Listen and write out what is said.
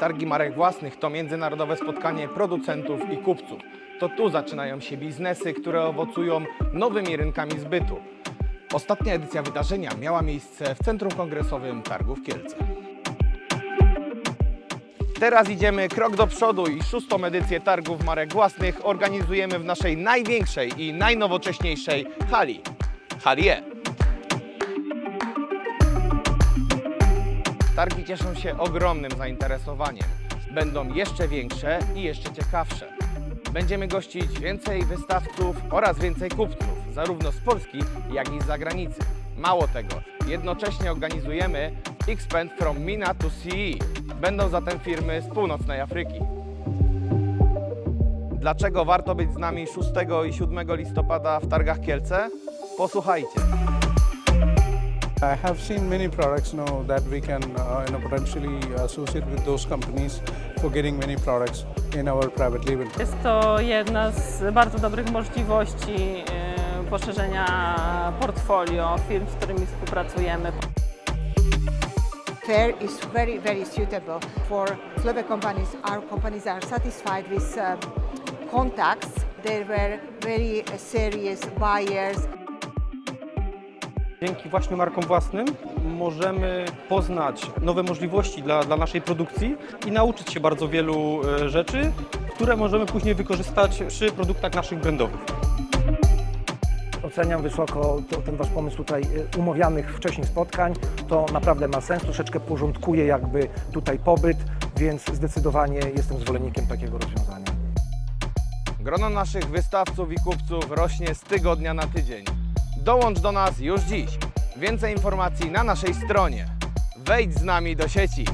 Targi marek własnych to międzynarodowe spotkanie producentów i kupców. To tu zaczynają się biznesy, które owocują nowymi rynkami zbytu. Ostatnia edycja wydarzenia miała miejsce w Centrum Kongresowym Targów Kielce. Teraz idziemy krok do przodu i szóstą edycję targów marek własnych organizujemy w naszej największej i najnowocześniejszej hali. Hali Targi cieszą się ogromnym zainteresowaniem. Będą jeszcze większe i jeszcze ciekawsze. Będziemy gościć więcej wystawców oraz więcej kupców, zarówno z Polski, jak i z zagranicy. Mało tego, jednocześnie organizujemy Expand from Mina to CE. Będą zatem firmy z północnej Afryki. Dlaczego warto być z nami 6 i 7 listopada w Targach Kielce? Posłuchajcie. I have seen many products now that we can uh, you know, potentially associate with those companies for getting many products in our private label. Jest to jedna z bardzo dobrych możliwości e, poszerzenia portfolio firm, z którymi współpracujemy. fair is very, very suitable for Slovak companies. Our companies are satisfied with um, contacts. They were very uh, serious buyers. Dzięki właśnie markom własnym możemy poznać nowe możliwości dla, dla naszej produkcji i nauczyć się bardzo wielu e, rzeczy, które możemy później wykorzystać przy produktach naszych brandowych. Oceniam wysoko to, ten Wasz pomysł tutaj y, umawianych wcześniej spotkań. To naprawdę ma sens, troszeczkę porządkuje jakby tutaj pobyt, więc zdecydowanie jestem zwolennikiem takiego rozwiązania. Grono naszych wystawców i kupców rośnie z tygodnia na tydzień. Dołącz do nas już dziś. Więcej informacji na naszej stronie. Wejdź z nami do sieci.